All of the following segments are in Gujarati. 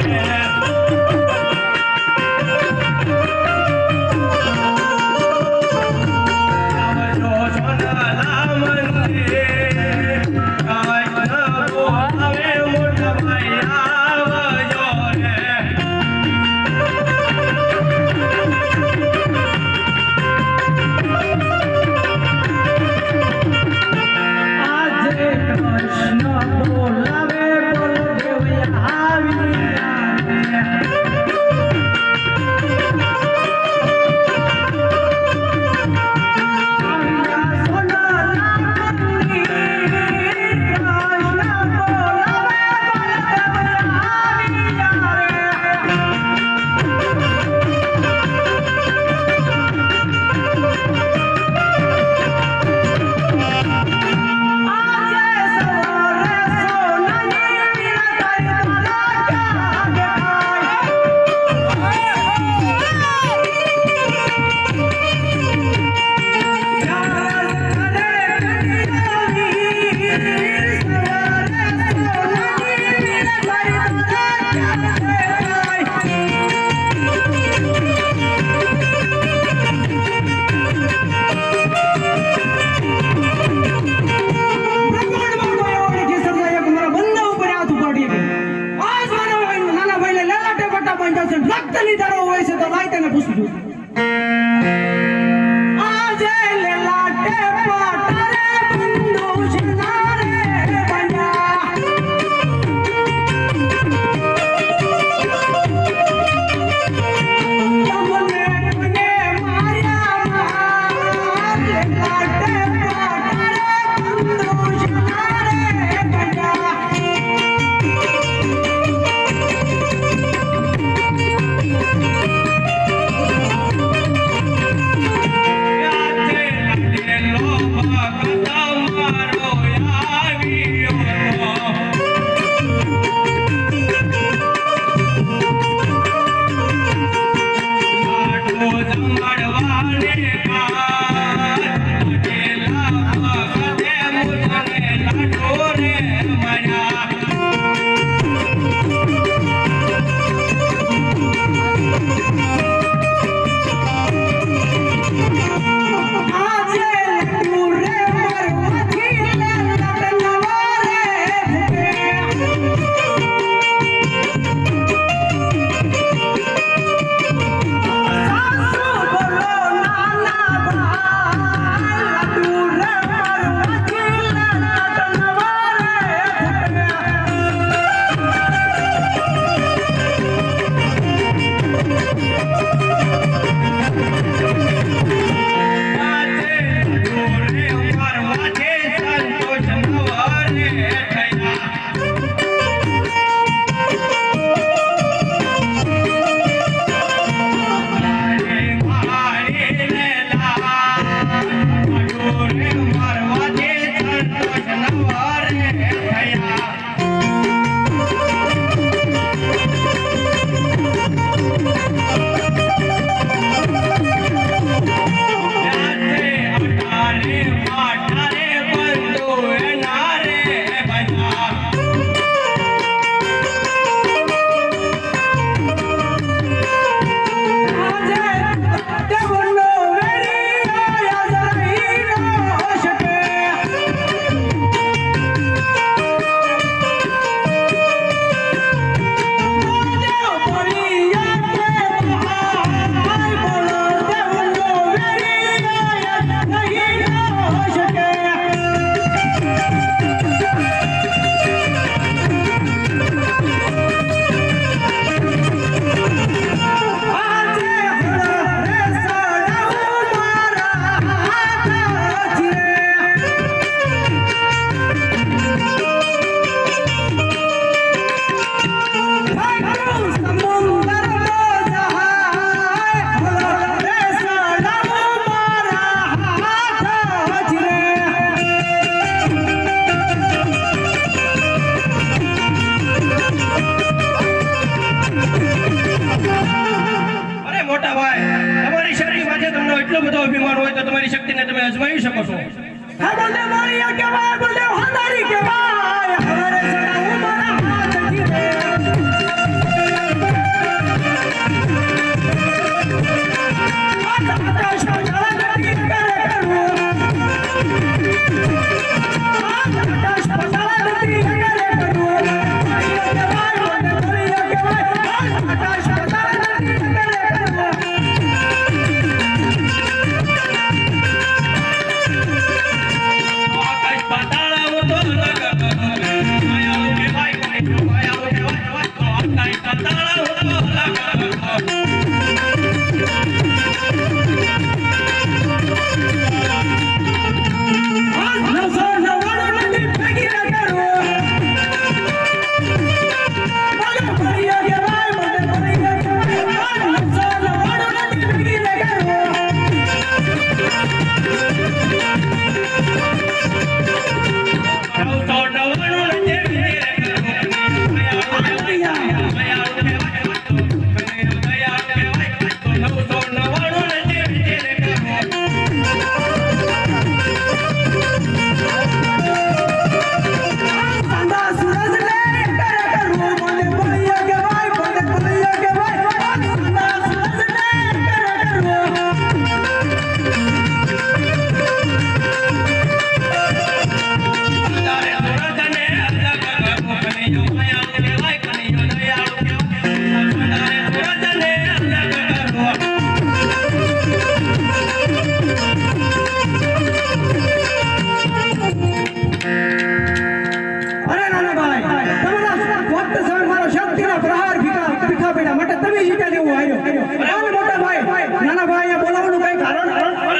આજે આજે આજે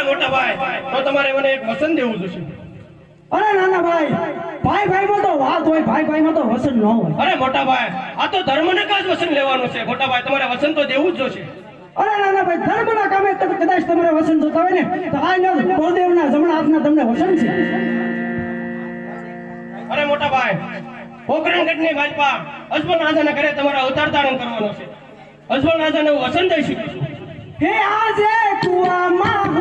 મોટા ભાઈ તો તમારે મને એક વસન દેવું જોશે. અરે નાના ભાઈ ભાઈ ભાઈમાં તો વાત હોય ભાઈ ભાઈમાં તો વસન ન હોય. અરે મોટા ભાઈ આ તો ધર્મને કાજ વસન લેવાનું છે? મોટા ભાઈ તમારે વસન તો દેવું જ જોશે. અરે નાના ભાઈ ધર્મના કામે તો કદાચ તમારે વસન જોતા હોય ને તો આ ન બળદેવ ના જમણા હાથના તમને વસન છે. અરે મોટા ભાઈ પોકરણગઢની ભાજપા અજમલ રાજાના ઘરે તમારા અવતાર ધારણ કરવાનો છે. અજમલ રાજાને હું વસન દઈ શકું છું હે આજે કુવામાં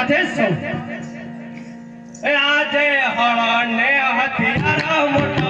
સાથે એ આજે હળને હથિયાર મોટા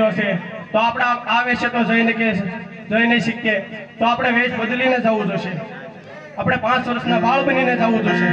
દીકરીઓ છે. તો આપણા આ છે તો જઈને કે જઈ નહીં શીખીએ. તો આપણે વેશ બદલીને જવું જોશે. આપણે પાંચ વર્ષના બાળ બનીને જવું જોશે.